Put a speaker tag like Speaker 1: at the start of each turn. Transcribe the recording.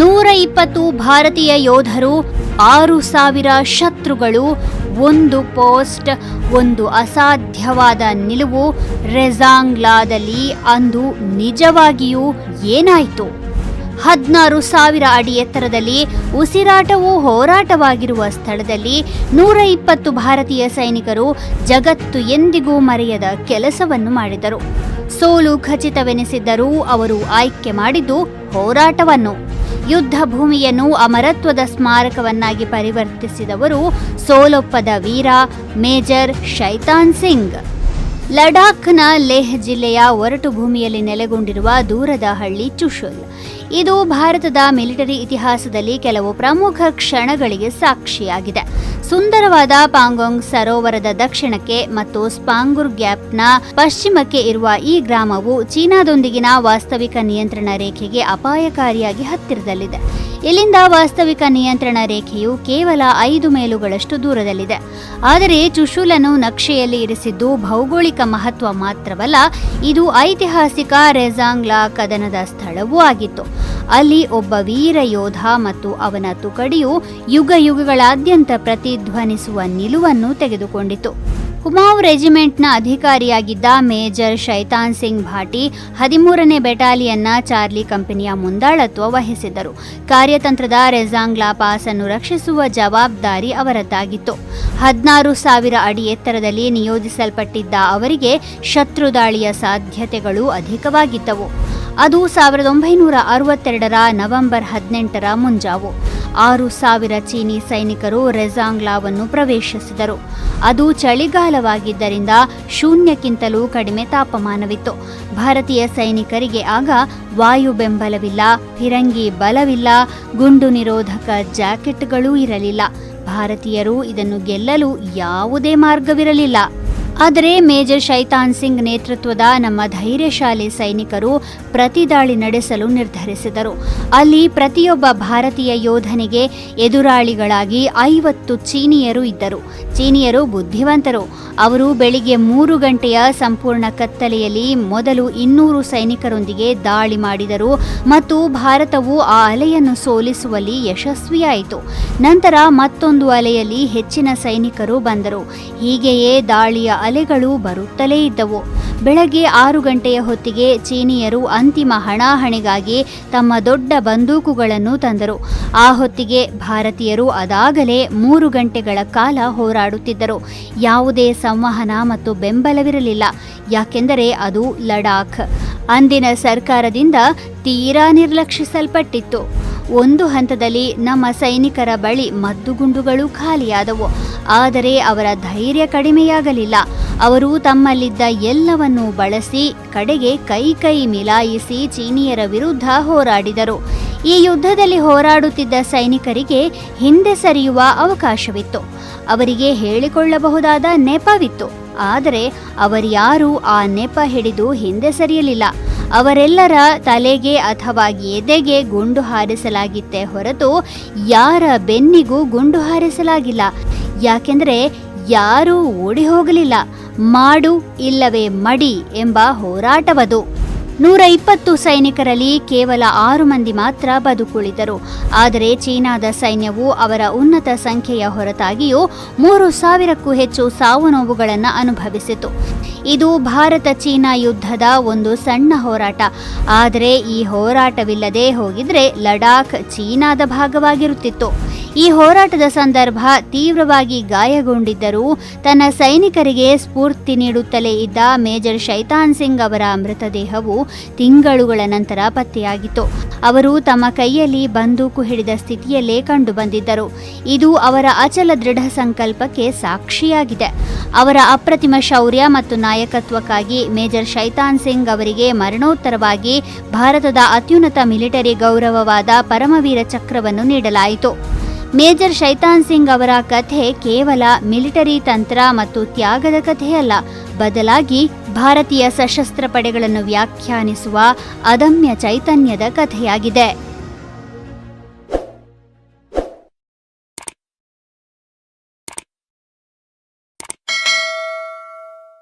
Speaker 1: ನೂರ ಇಪ್ಪತ್ತು ಭಾರತೀಯ ಯೋಧರು, ಆರು ಸಾವಿರ ಶತ್ರುಗಳು, ಒಂದು ಪೋಸ್ಟ್, ಒಂದು ಅಸಾಧ್ಯವಾದ ನಿಲುವು ರೆಜಾಂಗ್ಲಾದಲ್ಲಿ ಅಂದು ನಿಜವಾಗಿಯೂ ಏನಾಯಿತು? ಹದಿನಾರು ಸಾವಿರ ಅಡಿ ಎತ್ತರದಲ್ಲಿ ಉಸಿರಾಟವು ಹೋರಾಟವಾಗಿರುವ ಸ್ಥಳದಲ್ಲಿ ನೂರ ಇಪ್ಪತ್ತು ಭಾರತೀಯ ಸೈನಿಕರು ಜಗತ್ತು ಎಂದಿಗೂ ಮರೆಯದ ಕೆಲಸವನ್ನು ಮಾಡಿದರು. ಸೋಲು ಖಚಿತವೆನಿಸಿದ್ದರೂ ಅವರು ಆಯ್ಕೆ ಮಾಡಿದ್ದು ಹೋರಾಟವನ್ನು. ಯುದ್ಧ ಭೂಮಿಯನ್ನು ಅಮರತ್ವದ ಸ್ಮಾರಕವನ್ನಾಗಿ ಪರಿವರ್ತಿಸಿದವರು ಸೋಲೊಪ್ಪದ ವೀರ ಮೇಜರ್ ಶೈತಾನ್ ಸಿಂಗ್. ಲಡಾಖ್ನ ಲೇಹ್ ಜಿಲ್ಲೆಯ ಒರಟು ಭೂಮಿಯಲ್ಲಿ ನೆಲೆಗೊಂಡಿರುವ ದೂರದ ಹಳ್ಳಿ ಚುಶುಲ್. ಇದು ಭಾರತದ ಮಿಲಿಟರಿ ಇತಿಹಾಸದಲ್ಲಿ ಕೆಲವು ಪ್ರಮುಖ ಕ್ಷಣಗಳಿಗೆ ಸಾಕ್ಷಿಯಾಗಿದೆ. ಸುಂದರವಾದ ಪಾಂಗೋಂಗ್ ಸರೋವರದ ದಕ್ಷಿಣಕ್ಕೆ ಮತ್ತು ಸ್ಪಾಂಗುರ್ ಗ್ಯಾಪ್ನ ಪಶ್ಚಿಮಕ್ಕೆ ಇರುವ ಈ ಗ್ರಾಮವು ಚೀನಾದೊಂದಿಗಿನ ವಾಸ್ತವಿಕ ನಿಯಂತ್ರಣ ರೇಖೆಗೆ ಅಪಾಯಕಾರಿಯಾಗಿ ಹತ್ತಿರದಲ್ಲಿದೆ. ಇಲ್ಲಿಂದ ವಾಸ್ತವಿಕ ನಿಯಂತ್ರಣ ರೇಖೆಯು ಕೇವಲ ಐದು ಮೈಲುಗಳಷ್ಟು ದೂರದಲ್ಲಿದೆ. ಆದರೆ ಚುಶೂಲನ್ನು ನಕ್ಷೆಯಲ್ಲಿ ಇರಿಸಿದ್ದು ಭೌಗೋಳಿಕ ಮಹತ್ವ ಮಾತ್ರವಲ್ಲ, ಇದು ಐತಿಹಾಸಿಕ ರೆಜಾಂಗ್ಲಾ ಕದನದ ಸ್ಥಳವೂ ಆಗಿತ್ತು. ಅಲ್ಲಿ ಒಬ್ಬ ವೀರ ಯೋಧ ಮತ್ತು ಅವನ ತುಕಡಿಯು ಯುಗ ಯುಗಗಳಾದ್ಯಂತ ಪ್ರತಿಧ್ವನಿಸುವ ನಿಲುವನ್ನು ತೆಗೆದುಕೊಂಡಿತು. ಕುಮಾವ್ ರೆಜಿಮೆಂಟ್ನ ಅಧಿಕಾರಿಯಾಗಿದ್ದ ಮೇಜರ್ ಶೈತಾನ್ ಸಿಂಗ್ ಭಾಟಿ ಹದಿಮೂರನೇ ಬೆಟಾಲಿಯನ್ನ ಚಾರ್ಲಿ ಕಂಪನಿಯ ಮುಂದಾಳತ್ವ ವಹಿಸಿದ್ದರು. ಕಾರ್ಯತಂತ್ರದ ರೆಜಾಂಗ್ಲಾ ಪಾಸ್ ಅನ್ನು ರಕ್ಷಿಸುವ ಜವಾಬ್ದಾರಿ ಅವರದ್ದಾಗಿತ್ತು. ಹದಿನಾರು ಸಾವಿರ ಅಡಿ ಎತ್ತರದಲ್ಲಿ ನಿಯೋಜಿಸಲ್ಪಟ್ಟಿದ್ದ ಅವರಿಗೆ ಶತ್ರು ದಾಳಿಯ ಸಾಧ್ಯತೆಗಳು ಅಧಿಕವಾಗಿದ್ದವು. ಅದು ಸಾವಿರದ ಒಂಬೈನೂರ ಅರವತ್ತೆರಡರ ನವೆಂಬರ್ ಹದಿನೆಂಟರ ಮುಂಜಾವು. ಆರು ಸಾವಿರ ಚೀನಿ ಸೈನಿಕರು ರೆಜಾಂಗ್ಲಾವನ್ನು ಪ್ರವೇಶಿಸಿದರು. ಅದು ಚಳಿಗಾಲವಾಗಿದ್ದರಿಂದ ಶೂನ್ಯಕ್ಕಿಂತಲೂ ಕಡಿಮೆ ತಾಪಮಾನವಿತ್ತು. ಭಾರತೀಯ ಸೈನಿಕರಿಗೆ ಆಗ ವಾಯು ಬೆಂಬಲವಿಲ್ಲ, ಫಿರಂಗಿ ಬಲವಿಲ್ಲ, ಗುಂಡು ನಿರೋಧಕ ಜಾಕೆಟ್ಗಳೂ ಇರಲಿಲ್ಲ. ಭಾರತೀಯರು ಇದನ್ನು ಗೆಲ್ಲಲು ಯಾವುದೇ ಮಾರ್ಗವಿರಲಿಲ್ಲ. ಆದರೆ ಮೇಜರ್ ಶೈತಾನ್ ಸಿಂಗ್ ನೇತೃತ್ವದ ನಮ್ಮ ಧೈರ್ಯಶಾಲಿ ಸೈನಿಕರು ಪ್ರತಿದಾಳಿ ನಡೆಸಲು ನಿರ್ಧರಿಸಿದರು. ಅಲ್ಲಿ ಪ್ರತಿಯೊಬ್ಬ ಭಾರತೀಯ ಯೋಧನಿಗೆ ಎದುರಾಳಿಗಳಾಗಿ ಐವತ್ತು ಚೀನಿಯರು ಇದ್ದರು. ಚೀನಿಯರು ಬುದ್ಧಿವಂತರು. ಅವರು ಬೆಳಿಗ್ಗೆ ಮೂರು ಗಂಟೆಯ ಸಂಪೂರ್ಣ ಕತ್ತಲೆಯಲ್ಲಿ ಮೊದಲು ಇನ್ನೂರು ಸೈನಿಕರೊಂದಿಗೆ ದಾಳಿ ಮಾಡಿದರು ಮತ್ತು ಭಾರತವು ಆ ಅಲೆಯನ್ನು ಸೋಲಿಸುವಲ್ಲಿ ಯಶಸ್ವಿಯಾಯಿತು. ನಂತರ ಮತ್ತೊಂದು ಅಲೆಯಲ್ಲಿ ಹೆಚ್ಚಿನ ಸೈನಿಕರು ಬಂದರು. ಹೀಗೆಯೇ ದಾಳಿಯ ಅಲೆಗಳು ಬರುತ್ತಲೇ ಇದ್ದವು. ಬೆಳಗ್ಗೆ ಆರು ಗಂಟೆಯ ಹೊತ್ತಿಗೆ ಚೀನಿಯರು ಅಂತಿಮ ಹಣಾಹಣಿಗಾಗಿ ತಮ್ಮ ದೊಡ್ಡ ಬಂದೂಕುಗಳನ್ನು ತಂದರು. ಆ ಹೊತ್ತಿಗೆ ಭಾರತೀಯರು ಅದಾಗಲೇ ಮೂರು ಗಂಟೆಗಳ ಕಾಲ ಹೋರಾಡುತ್ತಿದ್ದರು. ಯಾವುದೇ ಸಂವಹನ ಮತ್ತು ಬೆಂಬಲವಿರಲಿಲ್ಲ. ಯಾಕೆಂದರೆ ಅದು ಲಡಾಖ್. ಅಂದಿನ ಸರ್ಕಾರದಿಂದ ತೀರಾ ನಿರ್ಲಕ್ಷಿಸಲ್ಪಟ್ಟಿತ್ತು. ಒಂದು ಹಂತದಲ್ಲಿ ನಮ್ಮ ಸೈನಿಕರ ಬಳಿ ಮದ್ದುಗುಂಡುಗಳು ಖಾಲಿಯಾದವು. ಆದರೆ ಅವರ ಧೈರ್ಯ ಕಡಿಮೆಯಾಗಲಿಲ್ಲ. ಅವರು ತಮ್ಮಲ್ಲಿದ್ದ ಎಲ್ಲವನ್ನೂ ಬಳಸಿ ಕಡೆಗೆ ಕೈ ಕೈ ಮಿಲಾಯಿಸಿ ಚೀನಿಯರ ವಿರುದ್ಧ ಹೋರಾಡಿದರು. ಈ ಯುದ್ಧದಲ್ಲಿ ಹೋರಾಡುತ್ತಿದ್ದ ಸೈನಿಕರಿಗೆ ಹಿಂದೆ ಸರಿಯುವ ಅವಕಾಶವಿತ್ತು. ಅವರಿಗೆ ಹೇಳಿಕೊಳ್ಳಬಹುದಾದ ನೆಪವಿತ್ತು. ಆದರೆ ಅವರ್ಯಾರೂ ಆ ನೆಪ ಹಿಡಿದು ಹಿಂದೆ ಸರಿಯಲಿಲ್ಲ. ಅವರೆಲ್ಲರ ತಲೆಗೆ ಅಥವಾ ಎದೆಗೆ ಗುಂಡು ಹಾರಿಸಲಾಗಿತ್ತೆ ಹೊರತು ಯಾರ ಬೆನ್ನಿಗೂ ಗುಂಡು ಹಾರಿಸಲಾಗಿಲ್ಲ. ಯಾಕೆಂದರೆ ಯಾರೂ ಓಡಿ ಹೋಗಲಿಲ್ಲ ಮಾಡು ಇಲ್ಲವೇ ಮಡಿ ಎಂಬ ಹೋರಾಟವದು. ನೂರ ಇಪ್ಪತ್ತು ಸೈನಿಕರಲ್ಲಿ ಕೇವಲ ಆರು ಮಂದಿ ಮಾತ್ರ ಬದುಕುಳಿದರು. ಆದರೆ ಚೀನಾದ ಸೈನ್ಯವು ಅವರ ಉನ್ನತ ಸಂಖ್ಯೆಯ ಹೊರತಾಗಿಯೂ ಮೂರು ಸಾವಿರಕ್ಕೂ ಹೆಚ್ಚು ಸಾವು ನೋವುಗಳನ್ನು ಅನುಭವಿಸಿತು. ಇದು ಭಾರತ ಚೀನಾ ಯುದ್ಧದ ಒಂದು ಸಣ್ಣ ಹೋರಾಟ. ಆದರೆ ಈ ಹೋರಾಟವಿಲ್ಲದೆ ಹೋಗಿದ್ರೆ ಲಡಾಖ್ ಚೀನಾದ ಭಾಗವಾಗಿರುತ್ತಿತ್ತು. ಈ ಹೋರಾಟದ ಸಂದರ್ಭ ತೀವ್ರವಾಗಿ ಗಾಯಗೊಂಡಿದ್ದರೂ ತನ್ನ ಸೈನಿಕರಿಗೆ ಸ್ಫೂರ್ತಿ ನೀಡುತ್ತಲೇ ಇದ್ದ ಮೇಜರ್ ಶೈತಾನ್ ಸಿಂಗ್ ಅವರ ಮೃತದೇಹವು ತಿಂಗಳುಗಳ ನಂತರ ಪತ್ತೆಯಾಗಿತ್ತು. ಅವರು ತಮ್ಮ ಕೈಯಲ್ಲಿ ಬಂದೂಕು ಹಿಡಿದ ಸ್ಥಿತಿಯಲ್ಲೇ ಕಂಡುಬಂದಿದ್ದರು. ಇದು ಅವರ ಅಚಲ ದೃಢ ಸಂಕಲ್ಪಕ್ಕೆ ಸಾಕ್ಷಿಯಾಗಿದೆ. ಅವರ ಅಪ್ರತಿಮ ಶೌರ್ಯ ಮತ್ತು ನಾಯಕತ್ವಕ್ಕಾಗಿ ಮೇಜರ್ ಶೈತಾನ್ ಸಿಂಗ್ ಅವರಿಗೆ ಮರಣೋತ್ತರವಾಗಿ ಭಾರತದ ಅತ್ಯುನ್ನತ ಮಿಲಿಟರಿ ಗೌರವವಾದ ಪರಮವೀರ ಚಕ್ರವನ್ನು ನೀಡಲಾಯಿತು. ಮೇಜರ್ ಶೈತಾನ್ ಸಿಂಗ್ ಅವರ ಕಥೆ ಕೇವಲ ಮಿಲಿಟರಿ ತಂತ್ರ ಮತ್ತು ತ್ಯಾಗದ ಕಥೆಯಲ್ಲ. ಬದಲಾಗಿ ಭಾರತೀಯ ಸಶಸ್ತ್ರ ಪಡೆಗಳನ್ನು ವ್ಯಾಖ್ಯಾನಿಸುವ ಅದಮ್ಯ ಚೈತನ್ಯದ ಕಥೆಯಾಗಿದೆ.